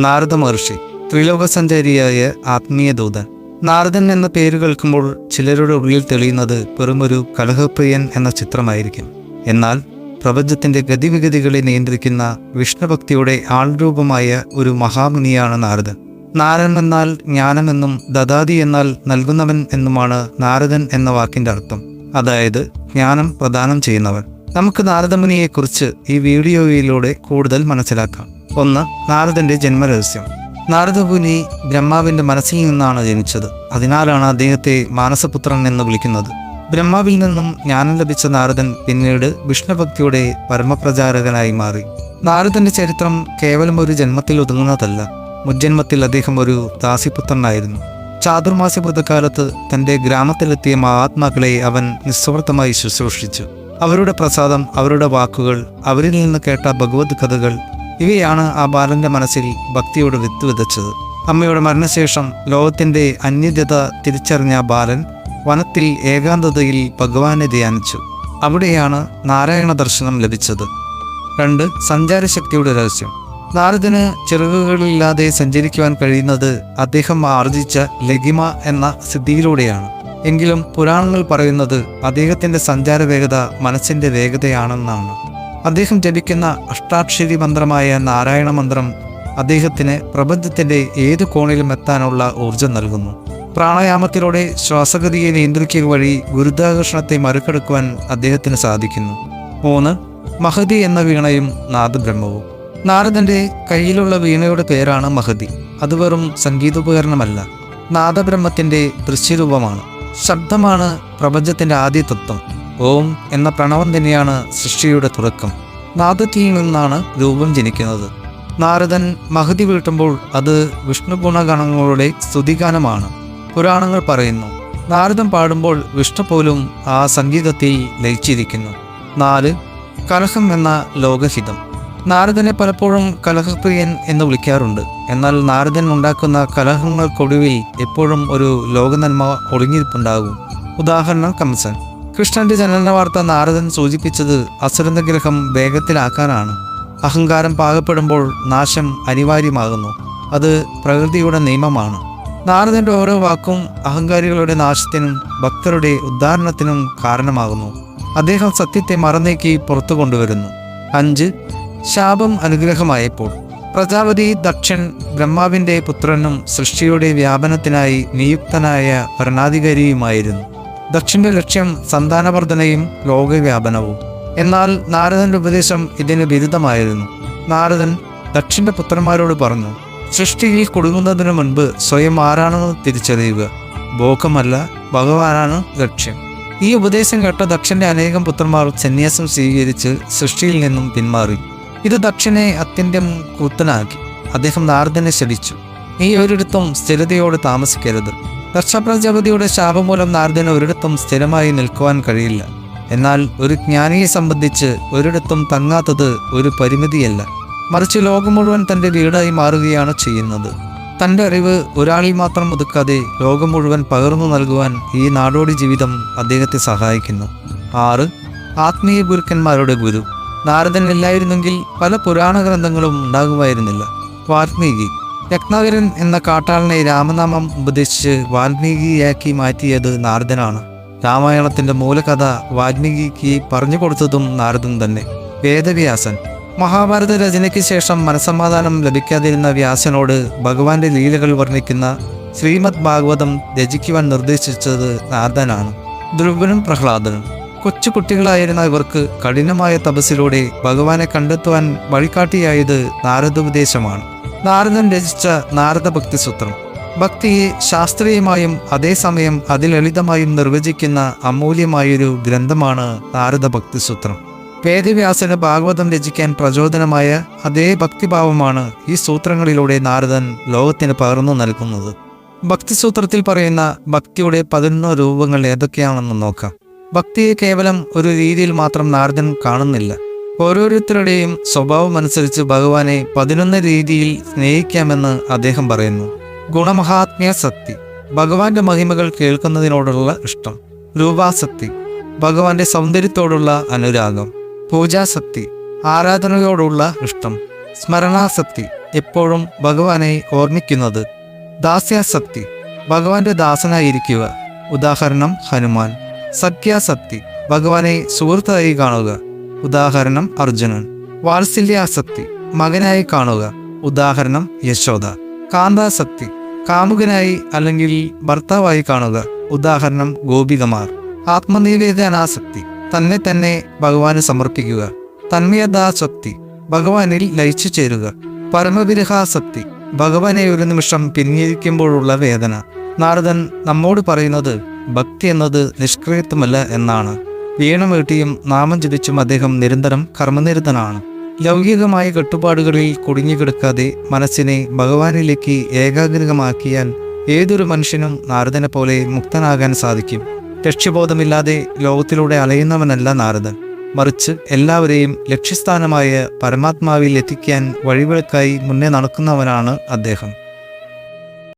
നാരദ മഹർഷി ത്രിലോകസഞ്ചാരിയായ ആത്മീയ ദൂതൻ. നാരദൻ എന്ന പേര് കേൾക്കുമ്പോൾ ചിലരുടെ ഉള്ളിൽ തെളിയുന്നത് വെറുമൊരു കലഹപ്രിയൻ എന്ന ചിത്രമായിരിക്കും. എന്നാൽ പ്രപഞ്ചത്തിന്റെ ഗതിവിഗതികളെ നിയന്ത്രിക്കുന്ന വിഷ്ണുഭക്തിയുടെ ആൾരൂപമായ ഒരു മഹാമുനിയാണ് നാരദൻ. നാരൻ എന്നാൽ ജ്ഞാനമെന്നും ദദാതി എന്നാൽ നൽകുന്നവൻ എന്നുമാണ് നാരദൻ എന്ന വാക്കിന്റെ അർത്ഥം. അതായത് ജ്ഞാനം പ്രദാനം ചെയ്യുന്നവൻ. നമുക്ക് നാരദമുനിയെക്കുറിച്ച് ഈ വീഡിയോയിലൂടെ കൂടുതൽ മനസ്സിലാക്കാം. ഒന്ന് നാരദന്റെ ജന്മരഹസ്യം. നാരദമുനി ബ്രഹ്മാവിന്റെ മനസ്സിൽ നിന്നാണ് ജനിച്ചത്. അതിനാലാണ് അദ്ദേഹത്തെ മാനസപുത്രൻ എന്ന് വിളിക്കുന്നത്. ബ്രഹ്മാവിൽ നിന്നും ജ്ഞാനം ലഭിച്ച നാരദൻ പിന്നീട് വിഷ്ണുഭക്തിയുടെ പരമപ്രചാരകനായി മാറി. നാരദന്റെ ചരിത്രം കേവലം ഒരു ജന്മത്തിൽ ഒതുങ്ങുന്നതല്ല. മുജ്ജന്മത്തിൽ അദ്ദേഹം ഒരു ദാസിപുത്രനായിരുന്നു. ചാതുർമാസ്യ വ്രതകാലത്ത് തന്റെ ഗ്രാമത്തിലെത്തിയ മഹാത്മാക്കളെ അവൻ നിസ്വാർത്ഥമായി ശുശ്രൂഷിച്ചു. അവരുടെ പ്രസാദം അവരുടെ വാക്കുകൾ അവരിൽ നിന്ന് കേട്ട ഭഗവത് കഥകൾ ഇവയാണ് ആ ബാലന്റെ മനസ്സിൽ ഭക്തിയോട് വിത്ത് വിതച്ചത്. അമ്മയുടെ മരണശേഷം ലോകത്തിന്റെ അന്യതത തിരിച്ചറിഞ്ഞ ബാലൻ വനത്തിൽ ഏകാന്തതയിൽ ഭഗവാനെ ധ്യാനിച്ചു. അവിടെയാണ് നാരായണ ദർശനം ലഭിച്ചത്. രണ്ട് സഞ്ചാരശക്തിയുടെ രഹസ്യം. നാരദന് ചിറകുകളില്ലാതെ സഞ്ചരിക്കുവാൻ കഴിയുന്നത് അദ്ദേഹം ആർജിച്ച ലഗിമ എന്ന സിദ്ധിയിലൂടെയാണ്. എങ്കിലും പുരാണങ്ങൾ പറയുന്നത് അദ്ദേഹത്തിന്റെ സഞ്ചാര വേഗത മനസ്സിന്റെ വേഗതയാണെന്നാണ്. അദ്ദേഹം ജപിക്കുന്ന അഷ്ടാക്ഷരി മന്ത്രമായ നാരായണ മന്ത്രം അദ്ദേഹത്തിന് പ്രപഞ്ചത്തിന്റെ ഏത് കോണിലും എത്താനുള്ള ഊർജം നൽകുന്നു. പ്രാണായാമത്തിലൂടെ ശ്വാസഗതിയെ നിയന്ത്രിക്കുക വഴി ഗുരുത്വാകർഷണത്തെ മറികടക്കുവാൻ അദ്ദേഹത്തിന് സാധിക്കുന്നു. മൂന്ന് മഹതി എന്ന വീണയും നാദബ്രഹ്മവും. നാരദന്റെ കയ്യിലുള്ള വീണയുടെ പേരാണ് മഹതി. അത് വെറും സംഗീതോപകരണമല്ല നാദബ്രഹ്മത്തിന്റെ ദൃശ്യരൂപമാണ്. ശബ്ദമാണ് പ്രപഞ്ചത്തിന്റെ ആദ്യ തത്വം. ഓം എന്ന പ്രണവം തന്നെയാണ് സൃഷ്ടിയുടെ തുടക്കം. നാദത്തിൽ നിന്നാണ് രൂപം ജനിക്കുന്നത്. നാരദൻ മഹതി വീട്ടുമ്പോൾ അത് വിഷ്ണു ഗുണഗണങ്ങളുടെ സ്തുതിഗാനമാണ്. പുരാണങ്ങൾ പറയുന്നു നാരദൻ പാടുമ്പോൾ വിഷ്ണു പോലും ആ സംഗീതത്തെ ലയിച്ചിരിക്കുന്നു. നാല് കലഹം എന്ന ലോകഹിതം. നാരദനെ പലപ്പോഴും കലഹപ്രിയൻ എന്ന് വിളിക്കാറുണ്ട്. എന്നാൽ നാരദൻ ഉണ്ടാക്കുന്ന കലഹങ്ങൾക്കൊടുവിൽ എപ്പോഴും ഒരു ലോകനന്മ ഒളിഞ്ഞിരിപ്പുണ്ടാകും. ഉദാഹരണം കംസൻ കൃഷ്ണന്റെ ജനന വാർത്ത നാരദൻ സൂചിപ്പിച്ചത് അസുരന്തഗ്രഹം വേഗത്തിലാക്കാനാണ്. അഹങ്കാരം പാകപ്പെടുമ്പോൾ നാശം അനിവാര്യമാകുന്നു. അത് പ്രകൃതിയുടെ നിയമമാണ്. നാരദന്റെ ഓരോ വാക്കും അഹങ്കാരികളുടെ നാശത്തിനും ഭക്തരുടെ ഉദ്ധാരണത്തിനും കാരണമാകുന്നു. അദ്ദേഹം സത്യത്തെ മറന്നേക്ക് പുറത്തു കൊണ്ടുവരുന്നു. അഞ്ച്. ശാപം അനുഗ്രഹമായപ്പോൾ. പ്രജാപതി ദക്ഷൻ ബ്രഹ്മാവിന്റെ പുത്രനും സൃഷ്ടിയുടെ വ്യാപനത്തിനായി നിയുക്തനായ ഭരണാധികാരിയുമായിരുന്നു. ദക്ഷന്റെ ലക്ഷ്യം സന്താനവർദ്ധനയും ലോകവ്യാപനവും. എന്നാൽ നാരദന്റെ ഉപദേശം ഇതിന് വിരുദ്ധമായിരുന്നു. നാരദൻ ദക്ഷിന്റെ പുത്രന്മാരോട് പറഞ്ഞു സൃഷ്ടിയിൽ കൊടുങ്ങുന്നതിനു മുൻപ് സ്വയം ആരാണെന്ന് തിരിച്ചറിയുക. ഭോഗമല്ല ഭഗവാനാണ് ലക്ഷ്യം. ഈ ഉപദേശം കേട്ട ദക്ഷന്റെ അനേകം പുത്രന്മാർ സന്യാസം സ്വീകരിച്ച് സൃഷ്ടിയിൽ നിന്നും പിന്മാറി. ഇത് ദക്ഷനെ അത്യന്തം കൂത്തനാക്കി അദ്ദേഹം നാരദനെ ശടിച്ചു നീ ഒരിടത്തും സ്ഥിരതയോട് താമസിക്കരുത്. ദക്ഷ പ്രജാപതിയുടെ ശാപം മൂലം നാരദന് ഒരിടത്തും സ്ഥിരമായി നിൽക്കുവാൻ കഴിയില്ല. എന്നാൽ ഒരു ജ്ഞാനിയെ സംബന്ധിച്ച് ഒരിടത്തും തങ്ങാത്തത് ഒരു പരിമിതിയല്ല. മറിച്ച് ലോകം മുഴുവൻ തന്റെ വീടായി മാറുകയാണ് ചെയ്യുന്നത്. തന്റെ അറിവ് ഒരാളിൽ മാത്രം ഒതുക്കാതെ ലോകം മുഴുവൻ പകർന്നു നൽകുവാൻ ഈ നാടോടി ജീവിതം അദ്ദേഹത്തെ സഹായിക്കുന്നു. ആറ്. ആത്മീയ ഗുരുക്കന്മാരുടെ ഗുരു. നാരദൻ ഇല്ലായിരുന്നെങ്കിൽ പല പുരാണ ഗ്രന്ഥങ്ങളും ഉണ്ടാകുമായിരുന്നില്ല. വാൽമീകി. രത്നാകരൻ എന്ന കാട്ടാളനെ രാമനാമം ഉപദേശിച്ച് വാൽമീകിയാക്കി മാറ്റിയത് നാരദനാണ്. രാമായണത്തിന്റെ മൂലകഥ വാൽമീകിക്ക് പറഞ്ഞു കൊടുത്തതും നാരദൻ തന്നെ. വേദവ്യാസൻ. മഹാഭാരത രചനയ്ക്ക് ശേഷം മനസമാധാനം ലഭിക്കാതിരുന്ന വ്യാസനോട് ഭഗവാന്റെ ലീലകൾ വർണിക്കുന്ന ശ്രീമദ് ഭാഗവതം രചിക്കുവാൻ നിർദ്ദേശിച്ചത് നാരദനാണ്. ധ്രുവനും പ്രഹ്ലാദനും. കൊച്ചു കുട്ടികളായിരുന്ന ഇവർക്ക് കഠിനമായ തപസ്സിലൂടെ ഭഗവാനെ കണ്ടെത്തുവാൻ വഴികാട്ടിയായത് നാരദോപദേശമാണ്. നാരദൻ രചിച്ച നാരദ ഭക്തി സൂത്രം. ഭക്തിയെ ശാസ്ത്രീയമായും അതേസമയം അതിലളിതമായും നിർവചിക്കുന്ന അമൂല്യമായൊരു ഗ്രന്ഥമാണ് നാരദ ഭക്തി സൂത്രം. വേദവ്യാസന് ഭാഗവതം രചിക്കാൻ പ്രചോദനമായ അതേ ഭക്തിഭാവമാണ് ഈ സൂത്രങ്ങളിലൂടെ നാരദൻ ലോകത്തിന് പകർന്നു നൽകുന്നത്. ഭക്തിസൂത്രത്തിൽ പറയുന്ന ഭക്തിയുടെ പതിനൊന്ന് രൂപങ്ങൾ ഏതൊക്കെയാണെന്ന് നോക്കാം. ഭക്തിയെ കേവലം ഒരു രീതിയിൽ മാത്രം നാരദൻ കാണുന്നില്ല. ഓരോരുത്തരുടെയും സ്വഭാവം അനുസരിച്ച് ഭഗവാനെ പതിനൊന്ന് രീതിയിൽ സ്നേഹിക്കാമെന്ന് അദ്ദേഹം പറയുന്നു. ഗുണമഹാത്മ്യ ശക്തി ഭഗവാന്റെ മഹിമകൾ കേൾക്കുന്നതിനോടുള്ള ഇഷ്ടം. രൂപാസക്തി ഭഗവാന്റെ സൗന്ദര്യത്തോടുള്ള അനുരാഗം. പൂജാസക്തി ആരാധനയോടുള്ള ഇഷ്ടം. സ്മരണാസക്തി എപ്പോഴും ഭഗവാനെ ഓർമ്മിക്കുന്നത്. ദാസ്യാസക്തി ഭഗവാന്റെ ദാസനായിരിക്കുക. ഉദാഹരണം ഹനുമാൻ. സഖ്യാസക്തി ഭഗവാനെ സുഹൃത്തായി കാണുക. ഉദാഹരണം അർജുനൻ. വാത്സല്യാസക്തി മകനായി കാണുക. ഉദാഹരണം യശോദ. കാന്താസക്തി കാമുകനായി അല്ലെങ്കിൽ ഭർത്താവായി കാണുക. ഉദാഹരണം ഗോപികമാർ. ആത്മനിവേദനാസക്തി തന്നെ തന്നെ ഭഗവാന് സമർപ്പിക്കുക. തന്മയതാസക്തി ഭഗവാനിൽ ലയിച്ചു ചേരുക. പരമവിരഹാസക്തി ഭഗവാനെ ഒരു നിമിഷം പിരിഞ്ഞിരിക്കുമ്പോഴുള്ള വേദന. നാരദൻ നമ്മോട് പറയുന്നത് ഭക്തി എന്നത് നിഷ്ക്രിയത്വമല്ല എന്നാണ്. വീണം നാമം ജപിച്ചും അദ്ദേഹം നിരന്തരം കർമ്മനിരതനാണ്. ലൗകികമായ കെട്ടുപാടുകളിൽ കുടുങ്ങിക്കിടക്കാതെ മനസ്സിനെ ഭഗവാനിലേക്ക് ഏകാഗ്രമാക്കിയാൽ ഏതൊരു മനുഷ്യനും നാരദനെ പോലെ മുക്തനാകാൻ സാധിക്കും. ലക്ഷ്യബോധമില്ലാതെ ലോകത്തിലൂടെ അലയുന്നവനല്ല നാരദൻ. മറിച്ച് എല്ലാവരെയും ലക്ഷ്യസ്ഥാനമായ പരമാത്മാവിൽ എത്തിക്കാൻ വഴിവിളക്കായി മുന്നേ നടക്കുന്നവനാണ് അദ്ദേഹം.